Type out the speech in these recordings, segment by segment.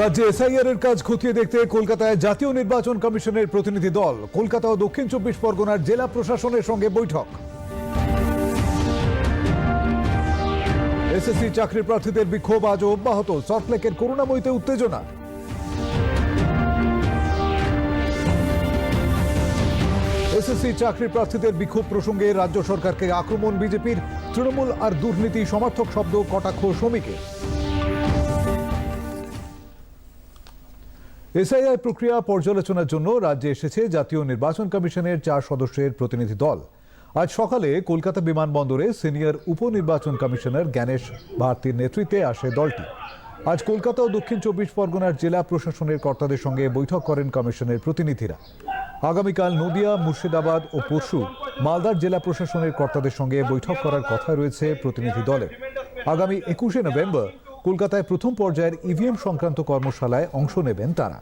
রাজ্যে এসআইআর এর কাজ খতিয়ে দেখতে কলকাতায় জাতীয় নির্বাচন কমিশনের প্রতিনিধি দল। কলকাতা ও দক্ষিণ চব্বিশ পরগনার জেলা প্রশাসনের সঙ্গে বৈঠক। এসএসসি চাকরি প্রার্থীদের বিক্ষোভ আজও অব্যাহত। সল্টলেকের করুণাময়ীতে উত্তেজনা। এসএসসি চাকরি প্রার্থীদের বিক্ষোভ প্রসঙ্গে রাজ্য সরকারকে আক্রমণ বিজেপির তৃণমূল আর দুর্নীতি সমর্থক শব্দ কটাক্ষ শ্রমিকের। এসআইআর প্রক্রিয়া পর্যালোচনার জন্য রাজ্যে এসেছে জাতীয় নির্বাচন কমিশনের চার সদস্যের প্রতিনিধি দল। আজ সকালে কলকাতা বিমানবন্দরে সিনিয়র উপনির্বাচন কমিশনার জ্ঞানেশ ভারতীর নেতৃত্বে আসে দলটি। আজ কলকাতা ও দক্ষিণ চব্বিশ পরগনার জেলা প্রশাসনের কর্তাদের সঙ্গে বৈঠক করেন কমিশনের প্রতিনিধিরা। আগামীকাল নদিয়া, মুর্শিদাবাদ ও পরশু মালদার জেলা প্রশাসনের কর্তাদের সঙ্গে বৈঠক করার কথা রয়েছে প্রতিনিধি দলের। আগামী একুশে নভেম্বর কলকাতায় প্রথম পর্যায়ের ইভিএম সংক্রান্ত কর্মশালায় অংশ নেবেন তারা।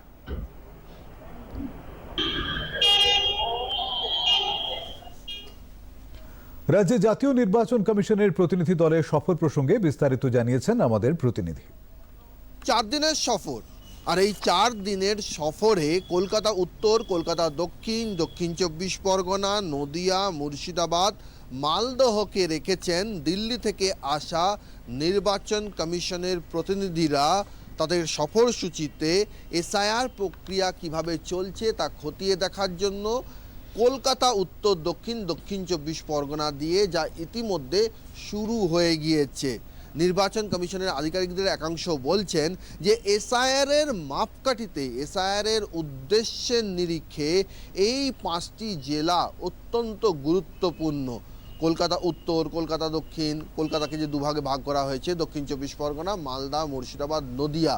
রাজ্যে জাতীয় নির্বাচন কমিশনের প্রতিনিধি দলের সফর প্রসঙ্গে বিস্তারিত জানিয়েছেন আমাদের প্রতিনিধি। চার দিনের সফর। আর এই চার দিনের সফরে কলকাতা উত্তর, কলকাতা দক্ষিণ দক্ষিণ চব্বিশ পরগনা, নদিয়া, মুর্শিদাবাদ, মালদহকে রেখেছেন দিল্লি থেকে আসা নির্বাচন কমিশনের প্রতিনিধিরা। তাদের সফরসূচিতে এসআইআর প্রক্রিয়া কীভাবে চলছে তা খতিয়ে দেখার জন্য কলকাতা উত্তর, দক্ষিণ দক্ষিণ চব্বিশ পরগনা দিয়ে যা ইতিমধ্যে শুরু হয়ে গিয়েছে। নির্বাচন কমিশনের আধিকারিকদের একাংশ বলছেন যে এসআইআর এর মাপকাঠিতে এসআইআর এর উদ্দেশ্যের নিরিখে এই পাঁচটি জেলা অত্যন্ত গুরুত্বপূর্ণ। কলকাতা উত্তর, কলকাতা দক্ষিণ, কলকাতাকে যে দুভাগে ভাগ করা হয়েছে, দক্ষিণ চব্বিশ পরগনা, মালদা, মুর্শিদাবাদ, নদিয়া।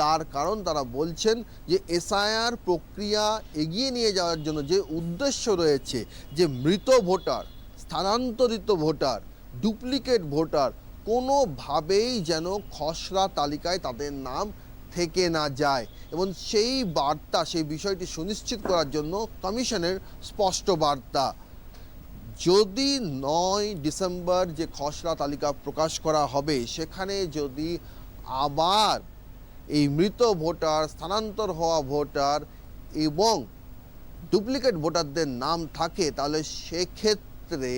তার কারণ তারা বলছেন যে এসআইআর প্রক্রিয়া এগিয়ে নিয়ে যাওয়ার জন্য যে উদ্দেশ্য রয়েছে, যে মৃত ভোটার, স্থানান্তরিত ভোটার, ডুপ্লিকেট ভোটার কোনোভাবেই যেন খসড়া তালিকায় তাদের নাম থেকে না যায় এবং সেই বার্তা, সেই বিষয়টি সুনিশ্চিত করার জন্য কমিশনের স্পষ্ট বার্তা। যদি নয় ডিসেম্বর যে খসড়া তালিকা প্রকাশ করা হবে, সেখানে যদি আবার এই মৃত ভোটার, স্থানান্তর হওয়া ভোটার এবং ডুপ্লিকেট ভোটারদের নাম থাকে, তাহলে সেক্ষেত্রে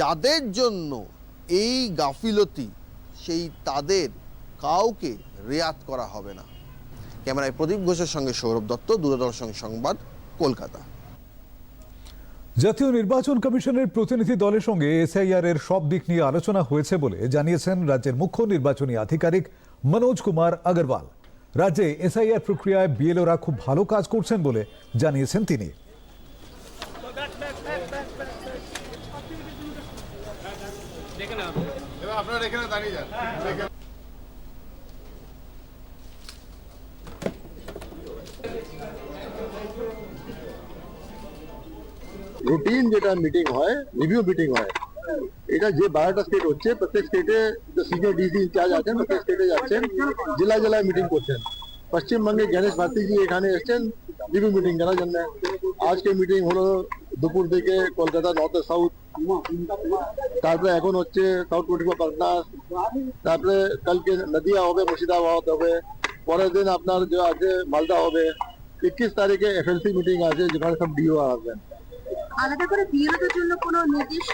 যাদের জন্য এই গাফিলতি সেই তাদের কাউকে রেয়াত করা হবে না। ক্যামেরায় প্রদীপ ঘোষের সঙ্গে সৌরভ দত্ত, দূরদর্শন সংবাদ, কলকাতা। জাতীয় নির্বাচন কমিশনের প্রতিনিধি দলের সঙ্গে এসআইআর এর সব দিক নিয়ে আলোচনা হয়েছে বলে জানিয়েছেন রাজ্যের মুখ্য নির্বাচনী আধিকারিক মনোজ কুমার আগরওয়াল। রাজ্যে এসআইআর প্রক্রিয়ায় বিএলওরা খুব ভালো কাজ করছেন বলে জানিয়েছেন তিনি। আপনারা এখানে দাঁড়িয়ে যান। রুটিন যেটা মিটিং হয় রিভিউ মিটিং হয় এটা যে বারোটা স্টেট হচ্ছে প্রত্যেক স্টেটে সিনিয়র ডিসি ইনচার্জ আছেন প্রত্যেক স্টেটে যাচ্ছেন জেলা জেলায় মিটিং করছেন। পশ্চিমবঙ্গে গণেশ ভারতীজি এখানে এসছেন রিভিউ মিটিং করার জন্য। আজকে মিটিং হলো দুপুর থেকে কলকাতা নর্থ সাউথ। তারপরে এখন হচ্ছে সাউথ ফোর পাটনা তারপরে কালকে নদিয়া হবে, মুর্শিদাবাদ হবে। পরের দিন আপনার যে আছে মালদা হবে। ইক্কিশ তারিখে এফএলসি মিটিং আছে, যেখানে সব ডিও আসবেন। আলাদা করে বিএলওদের জন্য কোনো নির্দেশ?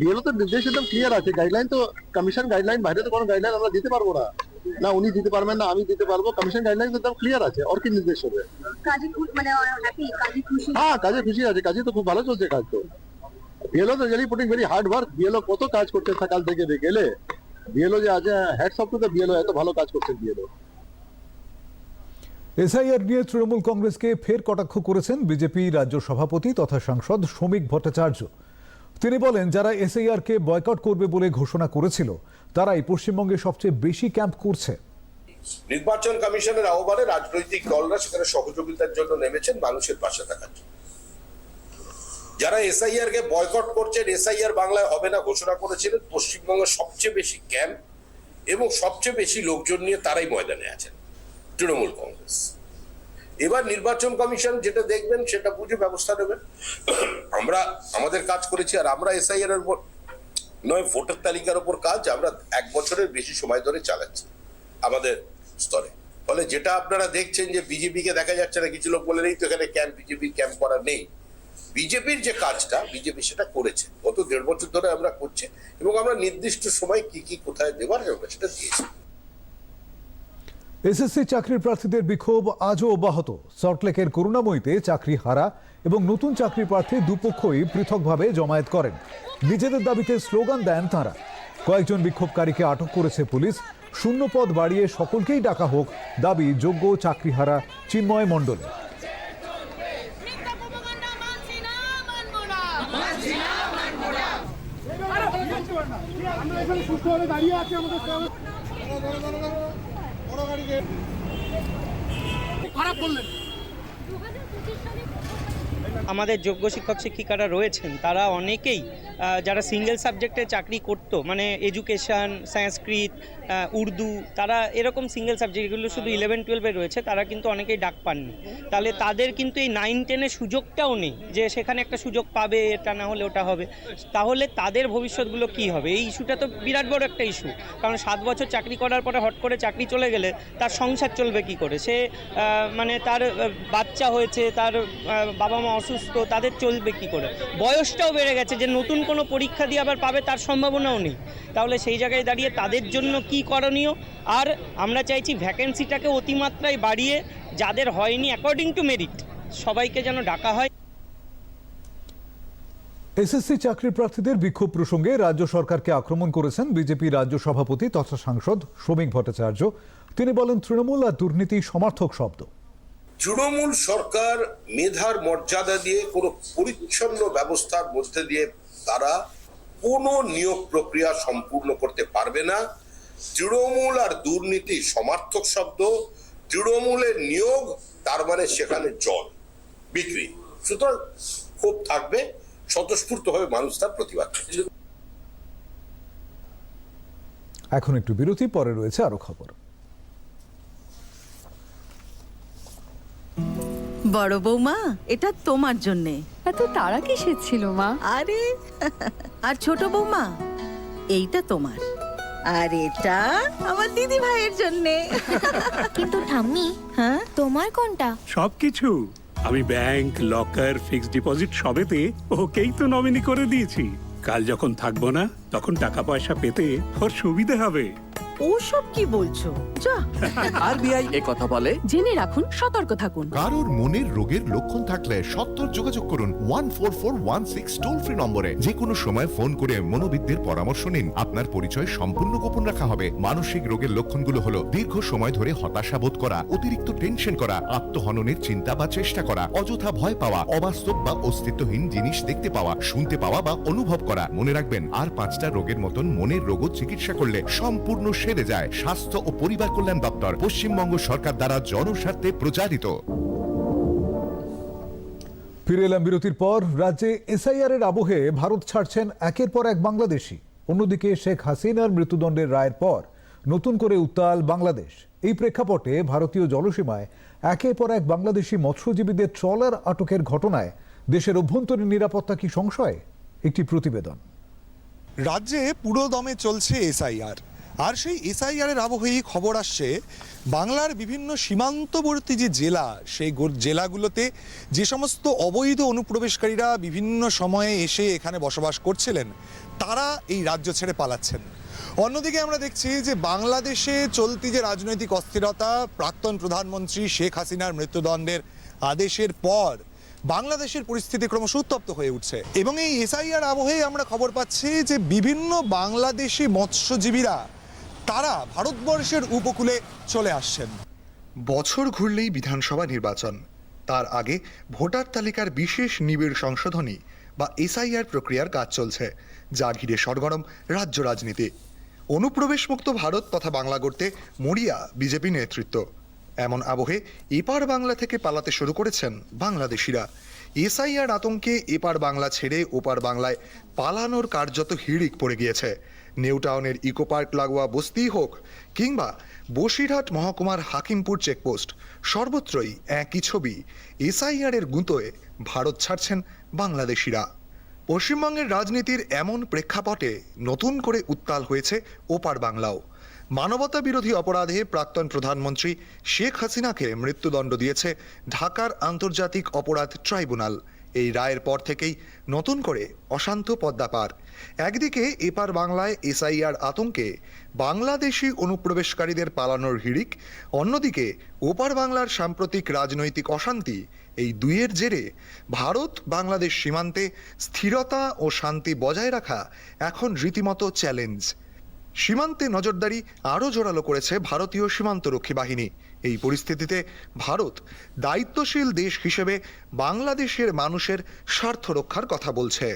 বিএলও তো নির্দেশ একদম ক্লিয়ার আছে। গাইডলাইন তো কমিশন গাইডলাইন বাইরে তো কোনো গাইডলাইন আমরা দিতে পারব না। না উনি দিতে পারবেন না আমি দিতে পারব। কমিশন গাইডলাইন একদম ক্লিয়ার আছে আর কি নির্দেশ হবে? কাজে মানে হ্যাপি কাজে খুশি। হ্যাঁ কাজে খুশি আছে কাজে তো খুব ভালো চলছে কাজ তো। বিএলও তো really putting very hard work BLO কত কাজ করছে সকাল থেকে গেলে বিএলও যে আছে হেড সব তো বিএলও এত ভালো কাজ করছে বিএলও এসআইআর নিয়ে তৃণমূল কংগ্রেসকে ফের কটাক্ষ করেছেন বিজেপি রাজ্য সভাপতি তথা সাংসদ শ্রমিক ভট্টাচার্য। তিনি বলেন, যারা এসআইআর কে বয়কট করবে বলে ঘোষণা করেছিল, তারাই পশ্চিমবঙ্গে সবচেয়ে বেশি ক্যাম্প করছে। নির্বাচন কমিশনের আহ্বানে রাজনৈতিক দলরা সেখানে সহযোগিতার জন্য নেমেছেন মানুষের পাশে থাকার জন্য। যারা এসআইআর কে বয়কট করছেন, এসআইআর বাংলায় হবে না ঘোষণা করেছিলেন, পশ্চিমবঙ্গের সবচেয়ে বেশি ক্যাম্প এবং সবচেয়ে বেশি লোকজন নিয়ে তারাই ময়দানে আছেন। তৃণমূল কংগ্রেস। এবার নির্বাচন কমিশন যেটা দেখবেন, সেটা বুঝে ব্যবস্থা নেবেন। আমরা, আমাদের কাজ করেছি আর আমরা এসআইআর এর উপর নয়, ভোটার তালিকার উপর কাজ আমরা এক বছরের বেশি সময় ধরে চালাচ্ছি আমাদের স্তরে। ফলে যেটা আপনারা দেখছেন যে বিজেপিকে দেখা যাচ্ছে না, কিছু লোক বলে নেই তো এখানে ক্যাম্প বিজেপি ক্যাম্প করা নেই। বিজেপির যে কাজটা, বিজেপি সেটা করেছে। গত দেড় বছর ধরে আমরা করছি এবং আমরা নির্দিষ্ট সময় কি কি, কোথায় দেবার আমরা সেটা দিয়েছি। এসএসসি চাকরির প্রার্থীদের বিক্ষোভ আজও অব্যাহত। সল্টলেকের করুণাময়ীতে চাকরি হারা এবং নতুন চাকরি প্রার্থী দুপক্ষই পৃথকভাবে জমায়েত করেন। নিজেদের দাবিতে স্লোগান দেন তাঁরা। কয়েকজন বিক্ষোভকারীকে আটক করেছে পুলিশ। শূন্য পদ বাড়িয়ে সকলকেই ডাকা হোক দাবি যোগ্য চাকরিহারা চিন্ময় সুস্থভাবে দাঁড়িয়ে আমাদের খারাপ করলেন। আমাদের যোগ্য শিক্ষক শিক্ষিকারা রয়েছেন তারা অনেকেই যারা সিঙ্গেল সাবজেক্টে চাকরি করতো মানে এডুকেশন সংস্কৃত উর্দু তারা এরকম সিঙ্গেল সাবজেক্টগুলো শুধু ইলেভেন টুয়েলভে রয়েছে তারা কিন্তু অনেকেই ডাক পাননি। তাহলে তাদের কিন্তু এই নাইন টেনের সুযোগটাও নেই যে সেখানে একটা সুযোগ পাবে এটা না হলে ওটা হবে। তাহলে তাদের ভবিষ্যৎগুলো কি হবে? এই ইস্যুটা তো বিরাট বড় একটা ইস্যু কারণ সাত বছর চাকরি করার পরে হট করে চাকরি চলে গেলে তার সংসার চলবে কি করে? সে মানে তার বাচ্চা হয়েছে তার বাবা মা অসুস্থ তাদের চলবে কি করে? বয়সটাও বেড়ে গেছে যে নতুন কোনো পরীক্ষা দিয়ে আবার পাবে তার সম্ভাবনাও নেই। তাহলে সেই জায়গায় দাঁড়িয়ে তাদের জন্য কি করণীয়? আর আমরা চাইছি ভ্যাকেন্সিটাকে অতিমাত্রায় বাড়িয়ে যাদের হয়নি অ্যাকর্ডিং টু মেরিট সবাইকে যেন ডাকা হয়। এসএসসি চাকরি প্রার্থীদের বিক্ষোভ প্রসঙ্গে রাজ্য সরকারকে আক্রমণ করেছেন বিজেপি রাজ্য সভাপতি তথা সাংসদ শ্রমিক ভট্টাচার্য। তিনি বলেন, তৃণমূল আর দুর্নীতি সমর্থক শব্দ। তৃণমূল সরকার মেধার মর্যাদা দিয়ে কোনো পরিচ্ছন্ন ব্যবস্থার মধ্যে দিয়ে তারা কোনো নিয়োগ প্রক্রিয়া সম্পূর্ণ করতে পারবে না। তৃণমূল আর দুর্নীতি সমার্থক শব্দ। তৃণমূলের নিয়োগ, তার মানে সেখানে জল, বিক্রি। সুতরাং ক্ষোভ থাকবে স্বতঃস্ফূর্তভাবে মানুষ তার প্রতিবাদ এখন একটু বিরতি, পরে রয়েছে আরও খবর। বড় বৌমা এটা তোমার জন্যে। এত তারা কিসের ছিল মা? আরে আর ছোট বৌমা এইটা তোমার। আর এটা আমার দিদি ভাইয়ের জন্যে। কিন্তু ঠাম্মি হ্যাঁ? তোমার কোনটা? সবকিছু। আমি ব্যাংক লকার ফিক্সড ডিপোজিট সবেতে ওকেই তো নমিনি করে দিয়েছি। কাল যখন থাকব না তখন টাকা পয়সা পেতে ওর সুবিধে হবে। ওসব কি বলছো? যা। আরবিআই এ কথা বলে? জেনে রাখুন সতর্ক থাকুন। কারোর মনের রোগের লক্ষণ থাকলে সত্তর যোগাযোগ করুন one four four one six toll free নম্বরে। যে কোনো সময় ফোন করে মনোবিদদের পরামর্শ নিন। আপনার পরিচয় সম্পূর্ণ গোপন রাখা হবে। মানসিক রোগের লক্ষণগুলো হলো দীর্ঘ সময় ধরে হতাশা বোধ করা অতিরিক্ত টেনশন করা আত্মহননের চিন্তা বা চেষ্টা করা অযথা ভয় পাওয়া অবাস্তব বা অস্তিত্বহীন জিনিস দেখতে পাওয়া শুনতে পাওয়া বা অনুভব করা। মনে রাখবেন আর পাঁচটা রোগের মতন মনের রোগও চিকিৎসা করলে সম্পূর্ণ সেরে যায়। স্বাস্থ্য ও পরিবার কল্যাণ দপ্তর পশ্চিমবঙ্গ সরকার দ্বারা জনস্বার্থে প্রচারিত। ফিরে এলাম বিরতির পর। রাজ্যে এসআইআর এর আবহে ভারত ছাড়ছেন একের পর এক বাংলাদেশি। অন্যদিকে শেখ হাসিনার মৃত্যুদণ্ডের রায়ের পর নতুন করে উত্তাল বাংলাদেশ। এই প্রেক্ষাপটে ভারতীয় জলসীমায় একের পর এক বাংলাদেশি মৎস্যজীবীদের ট্রলার আটকের ঘটনায় দেশের অভ্যন্তরীণ নিরাপত্তা কি সংশয়? একটি প্রতিবেদন। রাজ্যে পুরো দমে চলছে এসআইআর। আর সেই এসআইআর এর আবহেই খবর আসছে, বাংলার বিভিন্ন সীমান্তবর্তী যে জেলা, সেই জেলাগুলোতে যে সমস্ত অবৈধ অনুপ্রবেশকারীরা বিভিন্ন সময়ে এসে এখানে বসবাস করছিলেন, তারা এই রাজ্য ছেড়ে পালাচ্ছেন। অন্যদিকে আমরা দেখছি যে বাংলাদেশে চলতি যে রাজনৈতিক অস্থিরতা, প্রাক্তন প্রধানমন্ত্রী শেখ হাসিনার মৃত্যুদণ্ডের আদেশের পর বাংলাদেশের পরিস্থিতি ক্রমশ উত্তপ্ত হয়ে উঠছে। এবং এই এসআইআর আবহে আমরা খবর পাচ্ছি যে বিভিন্ন বাংলাদেশি মৎস্যজীবীরা তারা ভারতবর্ষের উপকূলে চলে আসছেন। বছর ঘুরলেই বিধানসভা নির্বাচন। তার আগে ভোটার তালিকার বিশেষ নিবিড় সংশোধনী বা এসআইআর প্রক্রিয়ার কাজ চলছে, যা ঘিরে সরগরম রাজ্য রাজনীতি। অনুপ্রবেশমুক্ত ভারত তথা বাংলা গড়তে মরিয়া বিজেপি নেতৃত্ব। এমন আবহে এপার বাংলা থেকে পালাতে শুরু করেছেন বাংলাদেশিরা। এসআইআর আতঙ্কে এপার বাংলা ছেড়ে ওপার বাংলায় পালানোর কার্যত হিড়িক পড়ে গিয়েছে। নিউ টাউনের ইকো পার্ক লাগোয়া বস্তি হোক কিংবা বসিরহাট মহকুমার হাকিমপুর চেকপোস্ট, সর্বত্রই একই ছবি। এসআইআর এর গুঁতোয় ভারত ছাড়ছেন বাংলাদেশিরা। পশ্চিমবঙ্গের রাজনীতির এমন প্রেক্ষাপটে নতুন করে উত্তাল হয়েছে ওপার বাংলাও। মানবতা বিরোধী অপরাধে প্রাক্তন প্রধানমন্ত্রী শেখ হাসিনাকে মৃত্যুদণ্ড দিয়েছে ঢাকার আন্তর্জাতিক অপরাধ ট্রাইব্যুনাল। এই রায়ের পর থেকেই নতুন করে অশান্ত পদ্মাপার। একদিকে এপার বাংলায় এসআইআর আতঙ্কে বাংলাদেশি অনুপ্রবেশকারীদের পালানোর হিড়িক, অন্যদিকে ওপার বাংলার সাম্প্রতিক রাজনৈতিক অশান্তি, এই দুইয়ের জেরে ভারত বাংলাদেশ সীমান্তে স্থিরতা ও শান্তি বজায় রাখা এখন রীতিমতো চ্যালেঞ্জ। সীমান্তে নজরদারি আরও জোরালো করেছে ভারতীয় সীমান্তরক্ষী বাহিনী। এই পরিস্থিতিতে ভারত দায়িত্বশীল দেশ হিসেবে বাংলাদেশের মানুষের স্বার্থ রক্ষার কথা বলছে।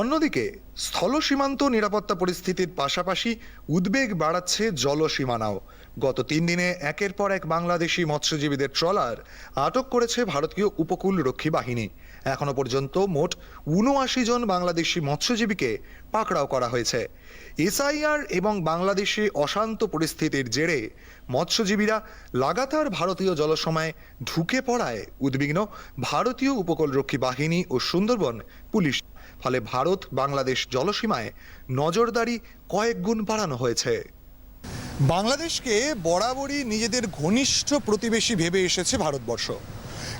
অন্যদিকে স্থল সীমান্ত নিরাপত্তা পরিস্থিতির পাশাপাশি উদ্বেগ বাড়াচ্ছে জলসীমানাও। গত তিন দিনে একের পর এক বাংলাদেশি মৎস্যজীবীদের ট্রলার আটক করেছে ভারতীয় উপকূল রক্ষী বাহিনী। এখনও পর্যন্ত মোট উনআশি জন বাংলাদেশি মৎস্যজীবীকে পাকড়াও করা হয়েছে। এসআইআর এবং বাংলাদেশে অশান্ত পরিস্থিতির জেরে মৎস্যজীবীরা লাগাতার ভারতীয় জলসীমায় ঢুকে পড়ায়। উদ্বিগ্ন ভারতীয় উপকূলরক্ষী বাহিনী ও সুন্দরবন পুলিশ ফলে ভারত, বাংলাদেশ জলসীমায় নজরদারি কয়েক গুণ বাড়ানো হয়েছে। বাংলাদেশকে বরাবরই নিজেদের ঘনিষ্ঠ প্রতিবেশী ভেবে এসেছে ভারতবর্ষ।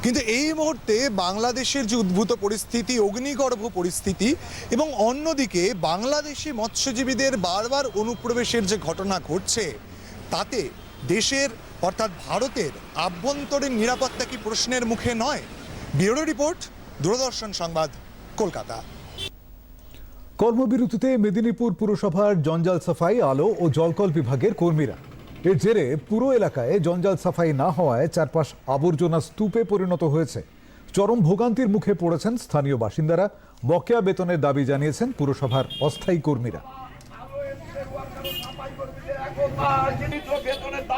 কিন্তু এই মুহূর্তে বাংলাদেশের যে উদ্ভূত পরিস্থিতি, অগ্নিগর্ভ পরিস্থিতি এবং অন্যদিকে বাংলাদেশি মৎস্যজীবীদের বারবার অনুপ্রবেশের যে ঘটনা ঘটছে, তাতে দেশের, অর্থাৎ ভারতের আভ্যন্তরীণ নিরাপত্তা কি প্রশ্নের মুখে নয়? ব্যুরো রিপোর্ট, দূরদর্শন সংবাদ, কলকাতা। কর্মবিরতিতে মেদিনীপুর পুরসভার জঞ্জাল সাফাই, আলো ও জলকল বিভাগের কর্মীরা। এর জেরে পুরো এলাকায় জঞ্জাল সাফাই না হওয়ায় চারপাশ আবর্জনা স্তূপে পরিণত হয়েছে। চরম ভোগান্তির মুখে পড়েছেন স্থানীয় বাসিন্দারা। বকেয়া বেতনের দাবি জানিয়েছেন পুরসভার অস্থায়ী কর্মীরা।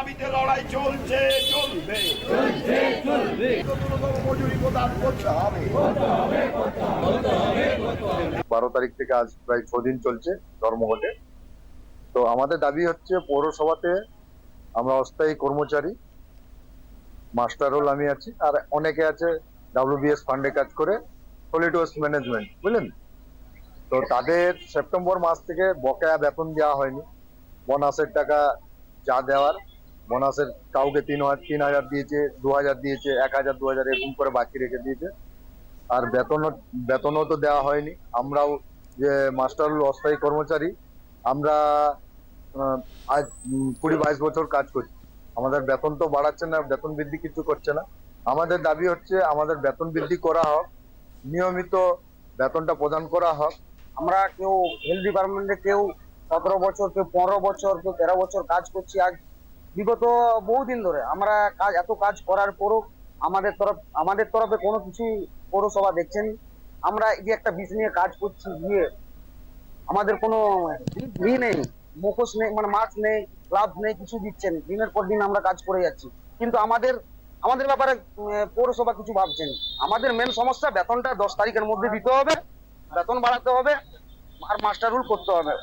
দাবিতে লড়াই চলছে চলবে। চলছে চলবে। বারো তারিখ থেকে আজ প্রায় ছদিন চলছে ধর্মঘটে তো আমাদের দাবি হচ্ছে পৌরসভাতে আমরা অস্থায়ী কর্মচারী মাস্টার রোল আমি আছি আর অনেকে আছে ডাব্লিউবিএস ফান্ডে কাজ করে সলিড ওয়েস্ট ম্যানেজমেন্ট বুঝলেন? তো তাদের সেপ্টেম্বর মাস থেকে বকেয়া বেতন দেওয়া হয়নি। বোনাসের টাকা যা দেওয়ার বোনাসের কাউকে তিন তিন হাজার দিয়েছে, দু হাজার দিয়েছে, এক হাজার, দু হাজার এরকম করে বাকি রেখে দিয়েছে। আর বেতনও বেতনও তো দেওয়া হয়নি। আমরাও যে মাস্টার অস্থায়ী কর্মচারী, আমরা আজ কুড়ি বাইশ বছর কাজ করছি আমাদের বেতন তো বাড়াচ্ছে না, বেতন বৃদ্ধি কিছু করছে না। আমাদের দাবি হচ্ছে আমাদের বেতন বৃদ্ধি করা হোক, নিয়মিত বেতনটা প্রদান করা হোক। আমরা কেউ হেলথ ডিপার্টমেন্টে কেউ সতেরো বছর, কেউ পনেরো বছর, কেউ তেরো বছর কাজ করছি আজ। বিগত বহুদিন ধরে আমরা কাজ, এত কাজ করার পরও আমাদের তরফ, আমাদের তরফে কোনো কিছু পৌরসভা দেখছেন। আমরা এই যে একটা বিষ নিয়ে কাজ করছি, গিয়ে আমাদের কোনো ই নেই, মুখোশ নেই মানে মাস্ক নেই, গ্লাভস নেই কিছু দিচ্ছেন দিনের পর দিন আমরা কাজ করে যাচ্ছি। কিন্তু আমাদের আমাদের ব্যাপারে পৌরসভা কিছু ভাবছেন। আমাদের মেন সমস্যা, বেতনটা দশ তারিখের মধ্যে দিতে হবে, বেতন বাড়াতে হবে, আর মাস্টার রুল করতে হবে।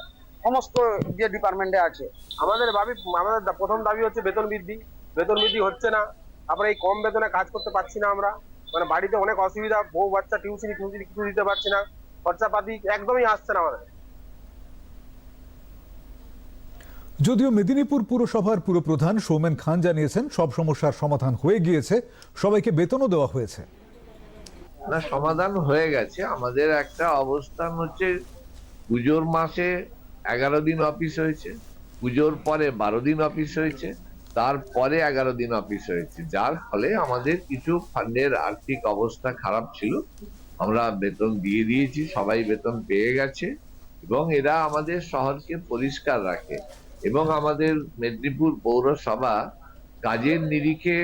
সমস্ত যে ডিপার্টমেন্টে আছে। আমাদের দাবি আমাদের প্রথম দাবি হচ্ছে বেতন বৃদ্ধি। বেতন বৃদ্ধি হচ্ছে না। তারপরে এই কম বেতনে কাজ করতে পারছি না আমরা। মানে বাড়িতে অনেক অসুবিধা বউ বাচ্চা টিউশনি টিউশনি কিছু দিতে পারছি না। খরচাপাতি একদমই আসছে না আমাদের। যদিও মেদিনীপুর পুরসভার পুরপ্রধান সৌমেন খান জানিয়েছেন সব সমস্যার সমাধান হয়ে গিয়েছে। সবাইকে বেতনও দেওয়া হয়েছে। না সমাধান হয়ে গেছে। আমাদের একটা অবস্থান হচ্ছে পুজোর মাসে এগারো দিন অফিস হয়েছে, পুজোর পরে বারো দিন অফিস হয়েছে তারপরে এগারো দিন অফিস হয়েছে। যার ফলে আমাদের কিছু ফান্ডের আর্থিক অবস্থা খারাপ ছিল। আমরা বেতন দিয়ে দিয়েছি, সবাই বেতন পেয়ে গেছে এবং এরা আমাদের শহরকে পরিষ্কার রাখে এবং আমাদের মেদিনীপুর পৌরসভা কাজের নিরিখে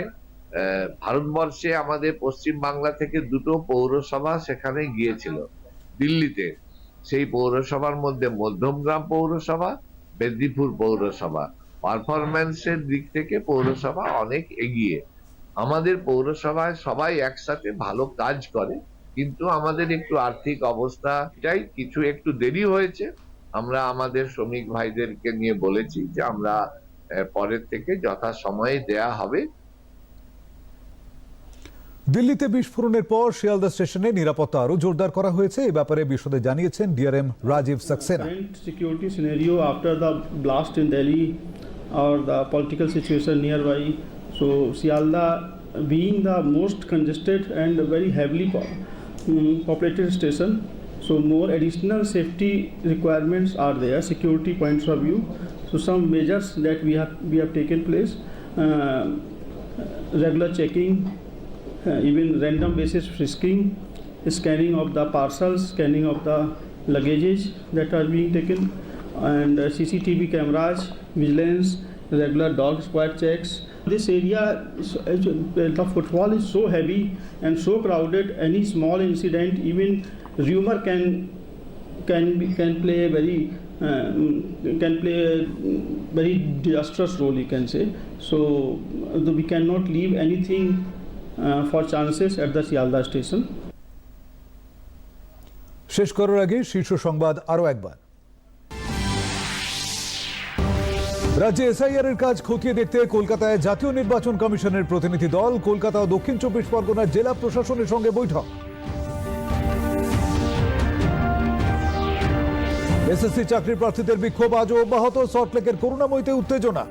ভারতবর্ষে আমাদের পশ্চিম বাংলা থেকে দুটো পৌরসভা সেখানে গিয়েছিল, দিল্লিতে। সেই পৌরসভার মধ্যে মধ্যমগ্রাম পৌরসভা, মেদিনীপুর পৌরসভা। পারফরম্যান্সের দিক থেকে পৌরসভা অনেক এগিয়ে। আমাদের পৌরসভায় সবাই একসাথে ভালো কাজ করে, কিন্তু আমাদের একটু আর্থিক অবস্থাটাই কিছু একটু দেরি হয়েছে। আমরা আমাদের শ্রমিক ভাইদেরকে নিয়ে বলেছি যে আমরা পরের থেকে যথা সময়ে দেয়া হবে। দিল্লিতে বিস্ফোরণের পর শিয়ালদা স্টেশনে নিরাপত্তা আরও জোরদার করা হয়েছে এ ব্যাপারে বিশদে জানিয়েছেন DRM Rajeev Saxena scenario after the blast in Delhi or the political situation nearby. So Sialda being the most congested and very heavily po- mm, populated station, so more additional safety requirements are there, security points of view. So some measures that we have we have taken place, uh, regular uh, even random basis frisking, scanning of the parcels, scanning of the luggages that are being taken, and uh, CCTV cameras, vigilance, regular dog squad checks. This area, uh, the footfall is so heavy and so crowded. Any small incident, even rumor can can be, can play a very uh, can play a very disastrous role. You can say so. uh, We cannot leave anything uh, for chances at the Sialda station. শেষ করার আগে শীর্ষ সংবাদ আরও একবার। রাজ্যে SIR এর কাজ খতিয়ে দেখতে কলকাতায় জাতীয় নির্বাচন কমিশনের প্রতিনিধি দল কলকাতা ও দক্ষিণ চব্বিশ পরগনার জেলা প্রশাসনের সঙ্গে বৈঠক। এসএসসি চাকরি প্রার্থীদের বিক্ষোভ আজও অব্যাহত সল্টলেকের করুণাময়ীতে উত্তেজনা।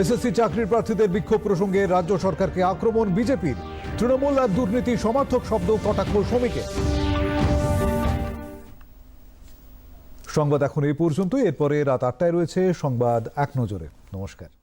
এসএসসি চাকরির প্রার্থীদের বিক্ষোভ প্রসঙ্গে রাজ্য সরকারকে আক্রমণ বিজেপির। তৃণমূল আর দুর্নীতি সমর্থক শব্দ কটাক্ষ শ্রমিকের। সংবাদ এখন এই পর্যন্তই। এরপরে রাত আটটায় রয়েছে সংবাদ এক নজরে। নমস্কার।